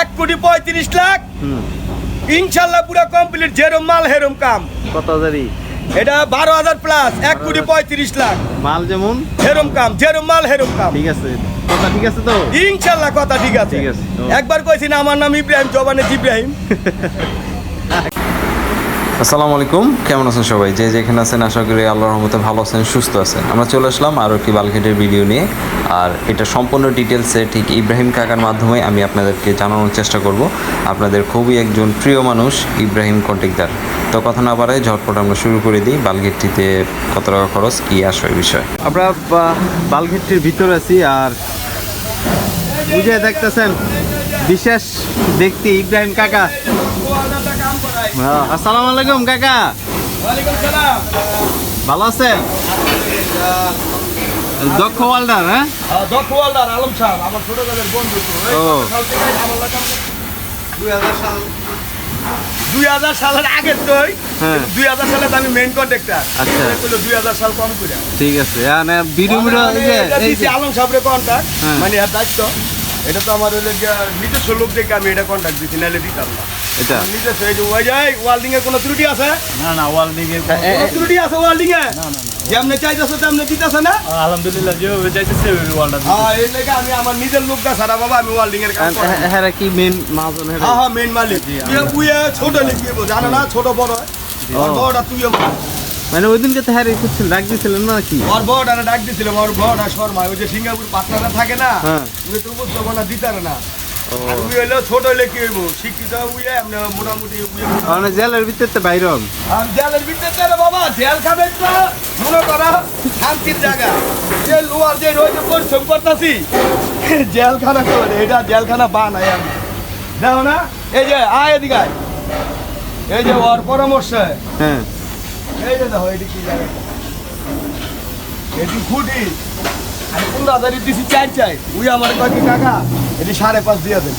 এক কোটি পঁয়ত্রিশ লাখ। ইনশাল্লাহ পুরো কমপ্লিট যেরম মাল হেরম কাম। কত হাজারই? এটা বারো হাজার প্লাস এক কোটি পঁয়ত্রিশ লাখ। মাল যেমন? হেরম কাম যেরম মাল হেরম কাম। ঠিক আছে। কথা ঠিক আছে তো? ইনশাল্লাহ কথা ঠিক আছে। ঠিক আছে, একবার কয়েছি না আমার নাম ইব্রাহিম জবানে ইব্রাহিম। আসসালামু আলাইকুম। কেমন আছেন সবাই? যে যেখানে আছেন, আশা করি আল্লাহর রহমতে ভালো আছেন, সুস্থ আছেন। আমরা চলে আসলাম আরও একটি বালঘেটের ভিডিও নিয়ে। আর এটা সম্পূর্ণ ডিটেলসে ঠিক ইব্রাহিম কাকার মাধ্যমে আমি আপনাদেরকে জানানোর চেষ্টা করব। আপনাদের খুবই একজন প্রিয় মানুষ, ইব্রাহিম কন্টিকদার তো কথা না বাড়ায় ঝটপট আমরা শুরু করে দিই। বালঘেটটিতে কত টাকা খরচ, কী আসবে বিষয়? আমরা বালঘেটটির ভিতরে আছি আর বুঝে দেখতেছেন, বিশেষ ব্যক্তি ইব্রাহিম কাকা। আসসালামু আলাইকুম কাকা। ভালো আছেন? দক্ষ ওয়াল্ডার হ্যাঁ? দক্ষ ওয়ালদার আলম সাহেব আমার ছোটবেলার বন্ধু তো। এই ও। সাল দুই হাজার সালের আগের হ্যাঁ। দুই হাজার সালে আমি মেইন কন্ট্রাক্টর আচ্ছা। দুই হাজার সাল কম করে। ঠিক আছে মানে ভিডিও ভিডিও যে এই আলম সাহেবের কন্ট্রাক্ট হ্যাঁ। মানে দায়িত্ব। এটা তো আমার নিজস্ব লোক দেখে আমি এটা কন্ট্রাক্ট দিছি নাহলে দিতাম না। এটা। আমার নিজস্ব এই যে ওই যায় ওয়ার্ল্ডিং এর কোনো ত্রুটি আছে? না না ওয়ার্ল্ডিং এর কোনো ত্রুটি আছে ওয়ার্ল্ডিং এ যেমনে চাইতেছে তেমনে দিতেছে না? আলহামদুলিল্লাহ যেভাবে চাইতেছে ওয়ার্ল্ডার হ্যাঁ এই লেগে আমি আমার নিজের লোক দা সারা বাবা আমি ওয়ার্ল্ডিং এর কাম করি হ্যাঁ হ্যাঁ কি মেন মাহাজন হ্যাঁ? হ্যাঁ হ্যাঁ মেন মালিক। তুই উয়ে ছোট লিখিয়ে জানো না ছোট বড়। হয় ওর বড়টা তুইও। মানে ওই দিনকে তো হ্যাঁ করছিলেন ডাক দিয়েছিলেন না কি ওর বড়টা ডাক দিছিলাম ওর বড়টা শর্মা ওই যে সিঙ্গাপুর পাটনারা থাকে না হ্যাঁ। উনি তো বুঝতে না দিতারে না। আর ছোট হইলে কি হইব? শিক্ষিত উইয়ে আমরা মোটামুটি মানে জেলের ভিতরে তো বাইরন? আর জেলের ভিতরে বাবা জেল খাবে তো। মনে করো শান্তির জায়গা। যে লোয়ার যে রয়েছে পরিশ্রম করতেছি জেলখানা করে এটা জেলখানা বানাই আমি। দেখো না এই যে আয় এদিকে। এই যে ওর পরামর্শ। হ্যাঁ। এই যে দেখো এটি কি জায়গা? এটি খুঁটি। আমি পনেরো হাজারই দিছি চার চাই। উই আমার কয়েকটি টাকা এটি সাড়ে পাঁচ দিয়ে দেন।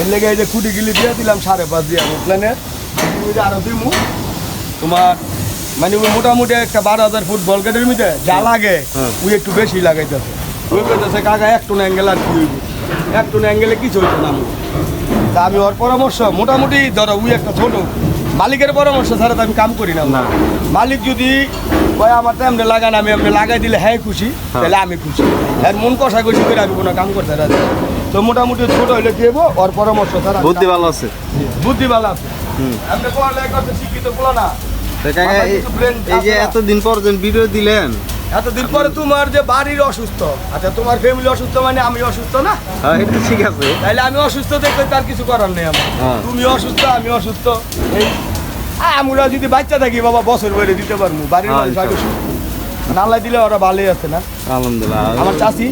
এর লেগে এই যে গিলি দিয়ে দিলাম সাড়ে পাঁচ দিয়ে দিমু। তোমার মানে ওই মোটামুটি একটা বারো হাজার ফুট বল গেটের মধ্যে যা লাগে। ওই একটু বেশি লাগাইতেছে। ওই কইতেছে কাকা এক টন অ্যাঙ্গেল আর কি হইব? এক টন অ্যাঙ্গেলে কিছু হইতো না আমি তা আমি ওর পরামর্শ মোটামুটি ধরো উই একটা ছোট মালিকের পরামর্শ ছাড়া তো আমি কাম করি না। মালিক যদি কয় আমার তো এমনি লাগান আমি এমনি লাগাই দিলে হ্যাঁ খুশি তাহলে আমি খুশি। হ্যাঁ মন কষা খুশি করে আমি কোনো কাম করতে রাজি তো মোটামুটি ছোট হইলে কি হব ওর পরামর্শ ছাড়া বুদ্ধি ভালো আছে। বুদ্ধি ভালো আছে। এমনি পড়ালেখা করতে শিক্ষিত বলো না। এই- যে এতদিন পর ভিডিও দিলেন এতদিন পরে তোমার যে বাড়ির অসুস্থ। আচ্ছা তোমার ফ্যামিলি অসুস্থ মানে আমি অসুস্থ না? হ্যাঁ এটা ঠিক আছে। তাহলে আমি অসুস্থ দেখলে তার কিছু করার নেই আমার। হ্যাঁ। তুমি অসুস্থ আমি অসুস্থ। এই আমরা যদি বাচ্চা থাকি বাবা বছর বেড়ে দিতে পারব। বাড়ির হ্যাঁ, মানুষ আগে দিলে ওরা ভালোই আছে না? আলহামদুলিল্লাহ আমার চাষি?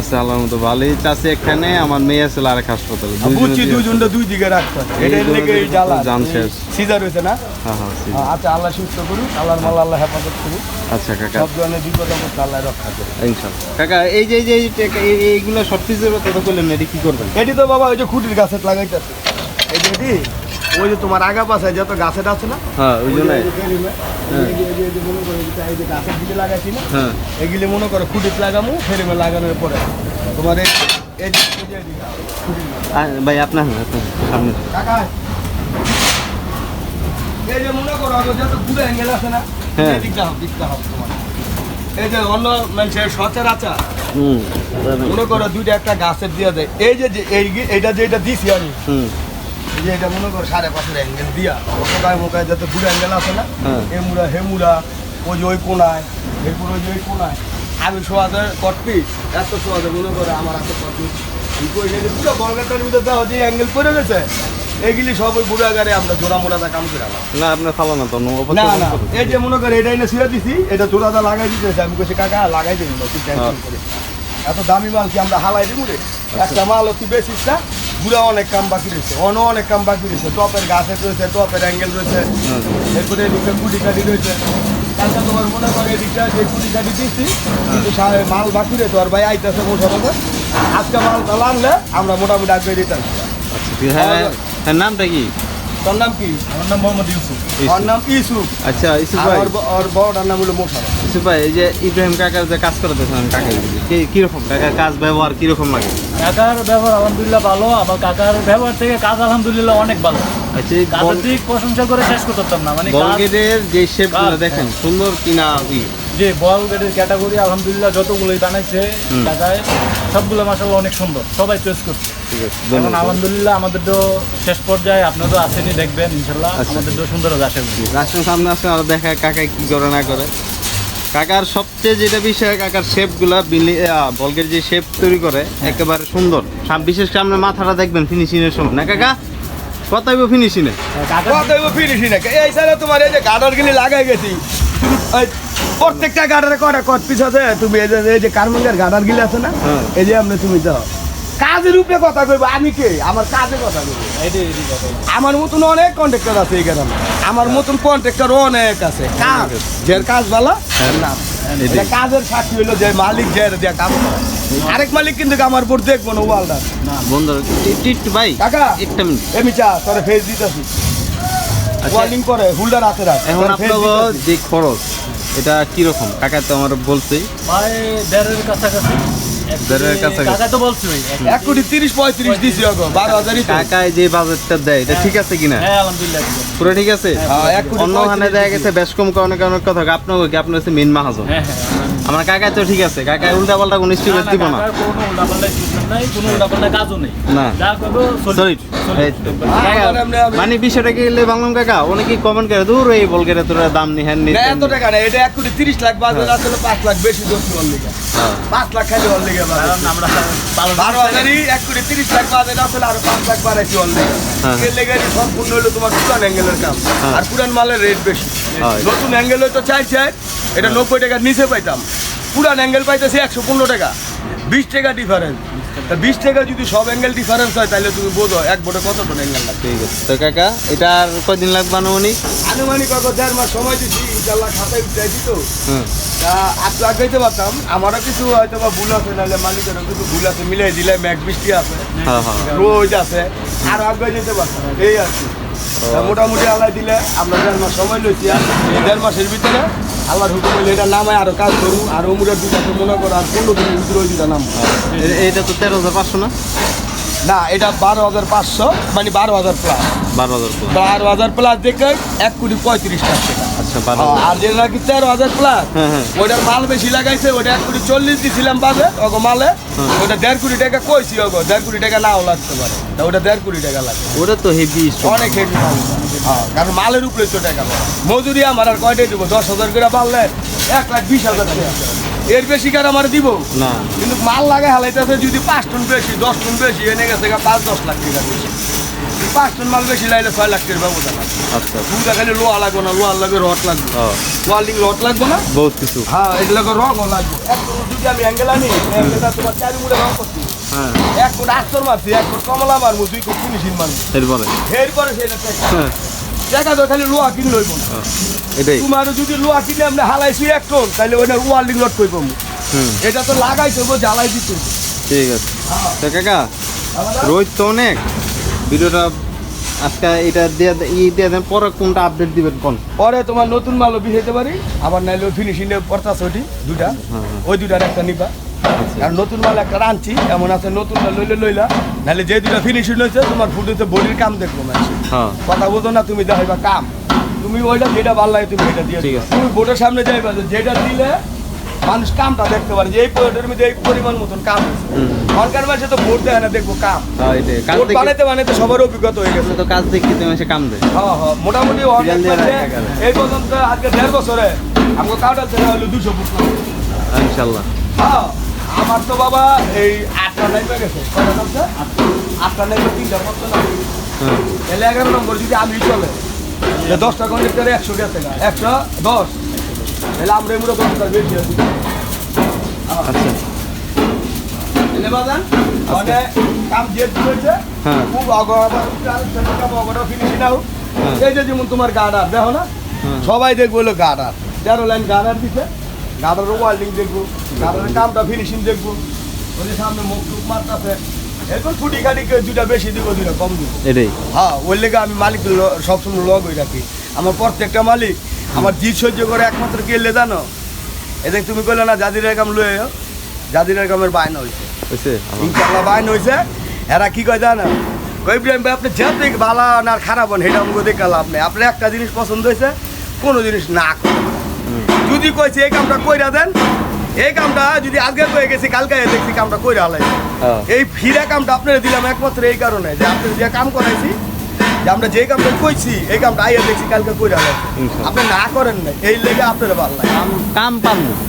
আছে আল্লাহর মতো ভালোই। চাষি এখানে আমার মেয়ে আছে আরেক হাসপাতালে। বুঝছি দুইজনটা দুই দিকে রাখতে। এই এটার লেগে এই জ্বালা। জান শেষ। সিজার হয়েছে না? হ্যাঁ হ্যাঁ আচ্ছা আল্লাহ সুস্থ করুক আল্লাহর মাল আল্লাহ হেফাজত করুক। আচ্ছা কাকা। সব ধরনের বিপদ আপদ আল্লাহ রক্ষা করুক। ইনশাল্লাহ কাকা এই যে এই যে এই এইগুলো সব পিসের কথা বললেন এটি কি করবেন? এটি তো বাবা ওই যে খুঁটির গাছে লাগাইতেছে। এই যে এটি? ওই যে তোমার আগা পাশে যত গাছের আছে না হ্যাঁ ওই জন্য। এই যে ফেরিমে, এই যে- এই যে- এই যে করো যেটা এই গাছের দিকে লাগাইছি না হ্যাঁ। এগুলি মনে করো খুঁটিতে লাগামু ফেরিমে লাগানোর পরে। তোমার এই ভাই আপনার এই যে মনে করো আগে যত ঘুরে অ্যাঙ্গেল আছে না হ্যাঁ। এই দিকটা হবে দিকটা হবে তোমার। এই যে অন্য মানুষের সচরাচর মনে করো দুইটা একটা গাছের দিয়ে দেয়। এই যে যে এই এইটা যে এটা দিছি আমি যে এটা মনে করো সাড়ে পাঁচের অ্যাঙ্গেল দিয়া মোকায় মোকায় যত ঘুরে অ্যাঙ্গেল আছে না হ্যাঁ। এ মুড়া হে মুড়া ওই যে ওই কোনায় এরপর ওই যে ওই কোনায়। আমি সোয়াদের কটপি এত সোয়াদে মনে করে আমার হাতে কটপি পুরো বর্গাটার ভিতরে দেওয়া যে অ্যাঙ্গেল পড়ে গেছে এগুলি সব ওই বুড়াগারে আমরা জোড়া মোড়াটা কাম করে না আপনার খালো না তো না না এই যে মনে করে এটা এনে শুয়ে দিছি এটা জোড়াটা লাগাই দিতেছে আমি কাকা লাগাই দিন করে এত দামি মাল কি আমরা হালাই দিব রে? একটা মাল তুই বেশিস না বুড়া অনেক কাম বাকি রয়েছে অন্য অনেক কাম বাকি রয়েছে, টপের গাছের রয়েছে, টপের অ্যাঙ্গেল রয়েছে, এরপরে এদিকে কুটি কাটি রয়েছে। তারপরে তোমার মনে করে এদিকটা যে কুটি কাটি দিচ্ছি কিন্তু মাল বাকি রয়েছে আর ভাই আইতেছে মোটামুটি আজকে মাল আনলে আমরা মোটামুটি আগে দিতাম হ্যাঁ হ্যাঁ নামটা কি? তোর নাম কি? আমার নাম মোহাম্মদ ইউসুফ। ওর নাম ইসুফ আচ্ছা আর ভাই। বড়টার নাম হলো মোশারফ। ইসুফ ভাই এই যে ইব্রাহিম কাকার যে কাজ করাতেছেন কাকা? কি কীরকম? কাকার কাজ ব্যবহার কীরকম লাগে? কাকার ব্যবহার আলহামদুলিল্লাহ ভালো আমার কাকার ব্যবহার থেকে কাজ আলহামদুলিল্লাহ অনেক ভালো। আচ্ছা কাজের দিক প্রশংসা করে শেষ করতে না মানে বল যে শেপগুলো দেখেন। সুন্দর কিনা যে বল গেটের ক্যাটাগরি আলহামদুলিল্লাহ যতগুলোই বানাইছে। কাকায় সবগুলো মাসাল্লাহ অনেক সুন্দর। সবাই চয়েস করছে। ঠিক আছে এখন আলহামদুলিল্লাহ আমাদের তো শেষ পর্যায়ে আপনারা তো আসেনি দেখবেন ইনশাল্লাহ আচ্ছা। আমাদের তো সুন্দর হবে আশা করি। সামনে আসে আর দেখা কাকা কি করে না করে। কাকার সবচেয়ে যেটা বিষয় কাকার শেপগুলা বিলি বলগের যে শেপ তৈরি করে একেবারে সুন্দর। বিশেষ করে আপনার মাথাটা দেখবেন ফিনিশিং এর সময়। না কাকা? কত ফিনিশিং এ কাকা কত ফিনিশি না এই সাইডে তোমার এই যে গাডার গিলি লাগাই গেছি। ওই প্রত্যেকটা গাডারে কটা কত পিস আছে? তুমি এই যে এই যে কার্মেন্টের গাডার গিলি আছে না? হ্যাঁ। এই যে আপনি তুমি যাও। কাজের উপরে কথা কইবো আমি কে? আমার কাজে কথা কইবো। আমার মতন অনেক কন্ট্রাক্টর আছে এই গ্রামে। আমার মতন কন্ট্রাক্টর অনেক আছে। কাজ যার কাজ ভালো নাম কাজের সাক্ষী হলো যে মালিক যে যে কাজ করে। আরেক মালিক কিন্তু আমার উপর দেখব না ওয়ালটা। বন্ধুরা টিট ভাই কাকা একটা মিনিট। এমি চা তোরে ফেস দিতেছি। ওয়ার্নিং করে হুল্ডার হাতে রাখ। এখন আপনার যে খরচ এটা কীরকম টাকা তো আমার বলতে প্রায় দেড়ের কাছাকাছি। কাকা তো বলছি এক কোটি তিরিশ পঁয়ত্রিশ দিছি ওগো বারো হাজারই তো যে বাজেটটা দেয় এটা ঠিক আছে কিনা? হ্যাঁ আলহামদুলিল্লাহ পুরো ঠিক আছে? হ্যাঁ, এক কোটি অন্য ওখানে দেখা গেছে বেশ কম কারণে কারণে কথা। আপনার কি আপনার হচ্ছে মেন মাহাজন? হ্যাঁ হ্যাঁ আমার কাকা তো ঠিক আছে। কাকা উল্টা পাল্টা কোনো দিব না। কোনো নাই, কোনো কাজও নেই। যা করব, মানে বিষয়টা কি বাংলাম কাকা? অনেকেই কমেন্ট করে দূর এই বল করে তোরা দাম নি হ্যান নি। এত টাকা না এটা এক কোটি তিরিশ লাখ বাজার আসলে পাঁচ লাখ বেশি দোষ হ্যাঁ। পাঁচ লাখ লিগে বাজার। কারণ আমরা বারো হাজারই এক কোটি তিরিশ লাখ বাজার আসলে আরও পাঁচ লাখ বাড়াইছি ওর লিগে হ্যাঁ। এর লেগে সম্পূর্ণ হলো তোমার পুরান অ্যাঙ্গেলের কাম। হ্যাঁ। আর পুরান মালের রেট বেশি। হ্যাঁ। নতুন অ্যাঙ্গেল হয়তো চাই চাই। এটা নব্বই টাকার নিচে পাইতাম। পুরান অ্যাঙ্গেল পাইতেছি একশো পনেরো টাকা। বিশ টাকা ডিফারেন্স তা বিশ টাকা যদি সব অ্যাঙ্গেল ডিফারেন্স হয় তাহলে তুমি বোঝো এক বোটে কত টোন অ্যাঙ্গেল লাগবে। ঠিক আছে। তো কাকা এটা আর কয়দিন লাগবে আনুমানিক? আনুমানিক কত দেড় মাস সময় দিচ্ছি ইনশাল্লাহ খাতায় উঠাইছি তো। হুম। তা আগাইতে পারতাম আমারও কিছু হয়তো বা ভুল আছে নাহলে মালিকেরও কিছু ভুল আছে মিলাই দিলে ম্যাক বৃষ্টি আছে হ্যাঁ হ্যাঁ। রোজ আছে আর আগাই যেতে পারতাম এই আর কি। মোটামুটি আল্লাহ দিলে আমরা দেড় মাস সময় লইছি আর দেড় মাসের ভিতরে আল্লাহর হুকুম হইলে এটা নামায় আরও কাজ করুন আর উমরের দুটা তো মনে করো আর পনেরো দিনের ভিতরে ওই দুটা নাম এটা তো তেরো হাজার পাঁচশো না? না এটা বারো হাজার পাঁচশো মানে বারো হাজার প্লাস বারো হাজার। বারো হাজার প্লাস দেখে এক কোটি পঁয়ত্রিশ লাখ টাকা। আচ্ছা। আর যেটা নাকি তেরো হাজার প্লাস হ্যাঁ, হ্যাঁ। ওইটার মাল বেশি লাগাইছে ওটা এক কোটি চল্লিশ দিছিলাম বাজে ওগো মালে। হ্যাঁ। ওটা দেড় কোটি টাকা কইছি ওগো দেড় কোটি টাকা নাও লাগতে পারে ওটা দেড় কোটি টাকা লাগে ওটা তো হেভি অনেক হেভি মাল। কারণ মালের উপরে তো টাকা। মজুরি আমার আর কয়টাই দিব? দশ হাজার করে পারলে এক লাখ বিশ হাজার টাকা। এর বেশি কার আমার দিব? না। কিন্তু মাল লাগে হালাইতেছে যদি পাঁচ টন বেশি দশ টন বেশি এনে গেছে পাঁচ দশ লাখ টাকা বেশি পাঁচ টন মাল বেশি লাইলে ছয় লাখ টাকার ব্যবধান আছে। আচ্ছা দুটা খালি লোহা লাগবে না লোহার লাগবে রড লাগবে। ওয়াল্ডিং রড লাগবে না? বহুত কিছু। হ্যাঁ রঙও লাগবে। এক যদি আমি অ্যাঙ্গেল আনি অ্যাঙ্গেলটা তোমার চারি মুড়ে রং করছি। হ্যাঁ। এক ফুট আস্তর মারছি এক ফুট কমলা মারবো দুই ফুট ফিনিশিং মারবো। এরপরে এরপরে সেটা হ্যাঁ। টাকা তো খালি লোহা কিনে লইব না এটাই। তোমার যদি লোহা কিনে আমরা হালাইছি এক টন তাহলে ওইটার ওয়াল্ডিং রড কই পাবো হুম। এটা তো লাগাইতে গো জ্বালাই দিতে ঠিক আছে। হ্যাঁ, কাকা? রোহিত তো অনেক। ভিডিওটা আজকে এটা দিয়ে ই দিয়ে দেন পরে কোনটা আপডেট দিবেন কোন? পরে তোমার নতুন মালও বিহাইতে পারি আবার নাইলে ফিনিশিং পড়তাছ ওইটি দুটা। ওই দুটার একটা নিবা। আচ্ছা। আর নতুন মাল একটা আনছি এমন আছে নতুনটা লইলে লইলা নাহলে যে দুটা ফিনিশিং হয়েছে তোমার ফুটেতে বডির কাম দেখব হ্যাঁ। কথা বলতো না তুমি দেখাইবা কাম। তুমি ওইটা যেটা ভালো লাগে তুমি এটা দিয়ে। তুমি বোর্ডের সামনে যাইবা যেটা দিলে মানুষ কামটা দেখতে পারে যে এই পোর্টের মধ্যে এই পরিমাণ মতন কাম সরকার মাসে তো ভোট দেয় না দেখব কাম। ভোট বানাইতে বানাইতে সবার অভিজ্ঞতা হয়ে গেছে। তো কাজ দেখে তুমি এসে কাম দেয়। হ্যাঁ হ্যাঁ মোটামুটি। এই পর্যন্ত আজকে দেড় বছরে আমাকে কাউটার ছেলে হলো দুশো ফুট ইনশাল্লাহ। হ্যাঁ আমার তো বাবা এই আটটা নাইবে গেছে। আটটা নাইবে তিনটা পড়তো না। হ্যাঁ। তাহলে এগারো নম্বর যদি আমি চলে দশটা কন্ডাক্টারে একশো গেছে না একশো দশ। বেশি আছি আচ্ছা। সবাই দেখব হলো গার্ডার তেরো লাইন গার্ডার দিছে গার্ডারের ওয়ার্ল্ডিং দেখব গার্ডারের কামটা ফিনিশিং দেখব। ওই যে সামনে মুখ টুক মারতাছে। এরপর ফুটি খাটি দুটা বেশি দিব দুটা কম দিব। এটাই। হ্যাঁ ওই লেগে আমি মালিক সবসময় লগ হয়ে রাখি। আমার প্রত্যেকটা মালিক আমার জিত সহ্য করে একমাত্র কেলে জানো? এদের তুমি কইলে না জাদির কাম লয়ে জাদিরের গ্রামের বায়না হয়েছে হয়েছে ইনশাল্লাহ বাইন হয়েছে এরা কি কয় জানা? কই ইব্রাহিম ভাই আপনি যেতে ভালো আর খারাপ হন সেটা আমাকে দেখে লাভ নেই। আপনার একটা জিনিস পছন্দ হয়েছে কোনো জিনিস না করেন। যদি কইছে এই কামটা কইরা দেন এই কামটা যদি আজকে কয়ে গেছি কালকে দেখছি কামটা কইরা হালাই হ্যাঁ। এই ফিরা কামটা আপনারা দিলাম একমাত্র এই কারণে যে আপনি যে কাম করাইছি যে আমরা যে কামটা কইছি এই কামটা আইয়া দেখছি কালকে কইরা আপনি না করেন না এই লেগে আপনার ভালো লাগে। কাম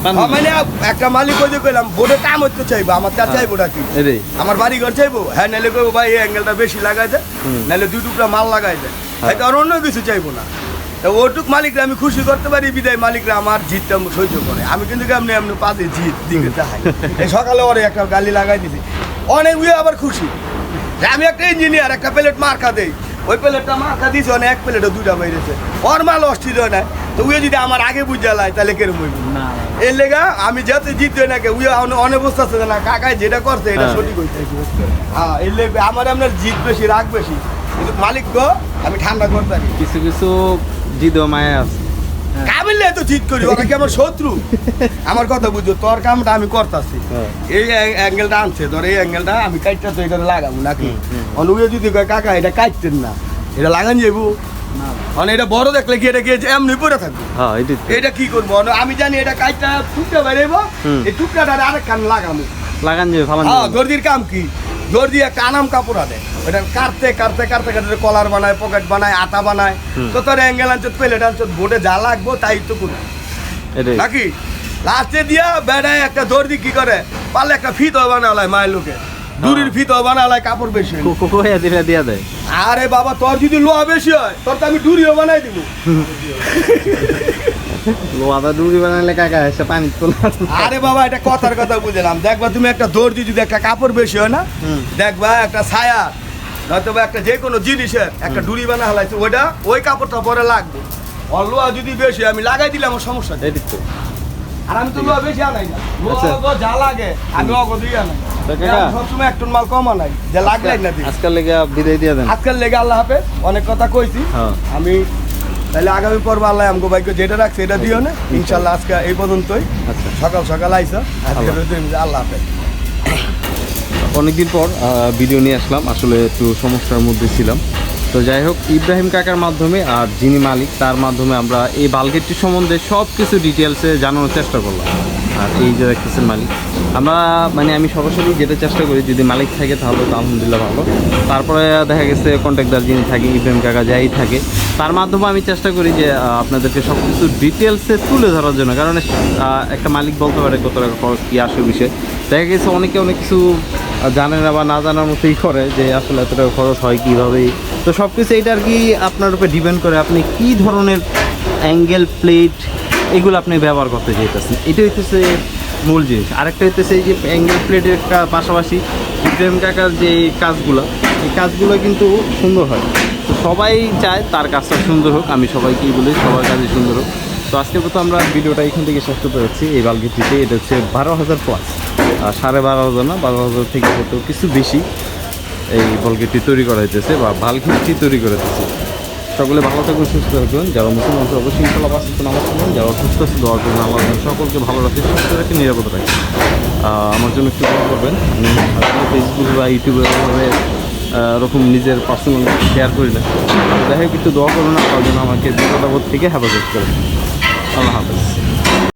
হ্যাঁ, মানে একটা মালিক কই কইলাম বোর্ডে কাম হইতে চাইব আমার তার চাইব নাকি? আমার বাড়ি ঘর চাইব? হ্যাঁ নাহলে কইবো ভাই এই অ্যাঙ্গেলটা বেশি লাগাই দেয় নাহলে দুই টুকরা মাল লাগাই দেয় হয়তো আর অন্য কিছু চাইব না। তো ওটুক মালিকরা আমি খুশি করতে পারি বিদায় মালিকরা আমার জিতটা সহ্য করে। আমি কিন্তু এমনি এমনি পাতে জিত দিকে চাই সকালে ওরে একটা গালি লাগাই দিছি। অনেক আবার খুশি। আমি একটা ইঞ্জিনিয়ার একটা প্লেট মার্কা দেই। ওই প্লেটটা মার্কা দিয়েছে অনেক এক প্লেটে দুটা বাইরেছে ওর মাল অস্থির হয় না। তো উয়ে যদি আমার আগে বুঝে লাই তাহলে কেরম হইব? না। এর লেগা আমি যাতে জিততে নাকি উই অনেক বসতে আছে না কাকায় যেটা করছে এটা হ্যাঁ। সঠিক হইতে হ্যাঁ এর লেগে আমার আপনার জিত বেশি রাগ বেশি। কিন্তু মালিক গো আমি ঠান্ডা করতে পারি কিছু কিছু জিদ মায়া আছে। কাবিলে তো জিত করি ওরা কি আমার শত্রু? আমার কথা বুঝো তোর কামটা আমি করতেছি। হ্যাঁ। এই অ্যাঙ্গেলটা আনছে তোর এই অ্যাঙ্গেলটা আমি কাটটা তো এটা লাগাবো নাকি? যদি কাকা এটা কাটতেন না এটা লাগান যাব মানে এটা বড় দেখলে কি এটা গিয়ে এমনি পড়ে থাকব। হ্যাঁ এটি। এটা কি করব? আমি জানি এটা কাজটা টুকটা বেরোবো এই টুকটাটা আরেক কান লাগাবো লাগান যাবে ফালান হ্যাঁ দর্জির কাম কি? দর্জি একটা আনাম কাপড় আনে। ওটা কাটতে কাটতে কাটতে কাটতে কলার বানায় পকেট বানায় আটা বানায়। তো তোর অ্যাঙ্গেল আনছত প্লেট আনছত বোটে যা লাগবো তাই তো করি। নাকি? লাস্টে দিয়া বেড়ায় একটা দর্জি কি করে? পারলে একটা ফিত বানালায় মায়ের লোকে। দূরের ফিত বানালায় কাপড় বেশি। কোয়া দিলে দিয়া দেয়। আরে বাবা তোর যদি লোহা বেশি হয় তোর তো আমি ডুরিও বানাই দিব। লোয়াদা ডুরি বানাইলে কাকা এসে পানি আরে বাবা এটা কথার কথা বুঝলাম। দেখবা তুমি একটা দর্জি যদি একটা কাপড় বেশি হয় না। দেখবা একটা ছায়া নয়তো বা একটা যে কোনো জিনিসের একটা ডুরি বানা হালাইছে ওইটা ওই কাপড়টা পরে লাগবে। আর লোহা যদি বেশি হয়, আমি লাগাই দিলে আমার সমস্যা নেই আর আমি তো বেশি আনাই না। লোহা আচ্ছা। যা লাগে আমি অগো দিয়ে আনাই তা কাকা? আমি মাল কম আনাই যে লাগলাই না আজকাল লেগে বিদায় দিয়ে দেন। আজকাল লেগে আল্লাহ হাফেজ অনেক কথা কইছি। হ্যাঁ। আমি তাহলে আগামী পর্ব আল্লাহ আমগো ভাইকে যেটা রাখছে এটা দিও না। ইনশাল্লাহ আজকে এই পর্যন্তই। আচ্ছা। সকাল সকাল আইসা আজকে আল্লাহ। হাফেজ। অনেকদিন পর ভিডিও নিয়ে আসলাম। আসলে একটু সমস্যার মধ্যে ছিলাম। তো যাই হোক, ইব্রাহিম কাকার মাধ্যমে আর যিনি মালিক, তার মাধ্যমে আমরা এই বালগেটটি সম্বন্ধে সব কিছু ডিটেলসে জানানোর চেষ্টা করলাম। আর এই যে দেখতেছেন মালিক, আমরা মানে আমি সরাসরি যেটা চেষ্টা করি, যদি মালিক থাকে তাহলে তো আলহামদুলিল্লাহ ভালো। তারপরে দেখা গেছে কন্ট্রাক্টর যিনি থাকে, ইব্রাহিম কাকা যাই থাকে, তার মাধ্যমে আমি চেষ্টা করি যে আপনাদেরকে সব কিছু ডিটেলসে তুলে ধরার জন্য। কারণ একটা মালিক বলতে পারে কত টাকা খরচ, কী আসে বিষয়ে। দেখা গেছে অনেকে অনেক কিছু জানে না বা না জানার মতোই করে যে আসলে এত টাকা খরচ হয় কীভাবে তো সব কিছু এটা আর কি আপনার উপরে ডিপেন্ড করে? আপনি কী ধরনের অ্যাঙ্গেল প্লেট এগুলো আপনি ব্যবহার করতে চাইতেছেন? এটা হইতেছে মূল জিনিস। আরেকটা হইতেছে এই যে অ্যাঙ্গেল প্লেটের পাশাপাশি ইব্রাহিম কাকার যে কাজগুলো, এই কাজগুলো কিন্তু সুন্দর হয়। তো সবাই চায় তার কাজটা সুন্দর হোক, আমি সবাইকেই বলি সবার কাজই সুন্দর হোক। তো আজকে তো আমরা ভিডিওটা এখান থেকে শেষ করতে যাচ্ছি। এই বালগিটিতে এটা হচ্ছে বারো হাজার প্লাস সাড়ে বারো হাজার না, বারো হাজার থেকে হয়তো কিছু বেশি। এই বলগেটটি তৈরি করা হইতেছে বা ভালগিটটি তৈরি করা হইতেছে। সকলে ভালো থাকবেন সুস্থ থাকবেন যারা মানুষ অবশ্যই ইনশাল্লাহ নামাজ পড়বেন। যারা অসুস্থ আছে, দোয়া করবেন। আমার সকলকে ভালো রাখে, সুস্থ রাখে, নিরাপদ রাখে। আমার জন্য একটু দোয়া করবেন। আমি আসলে ফেসবুক বা ইউটিউবে এভাবে এরকম নিজের পার্সোনাল শেয়ার করি না। যাই হোক, একটু দোয়া করবেন, আল্লাহ যেন আমাকে বিপদাবদ থেকে হেফাজত করেন আল্লাহ হাফেজ।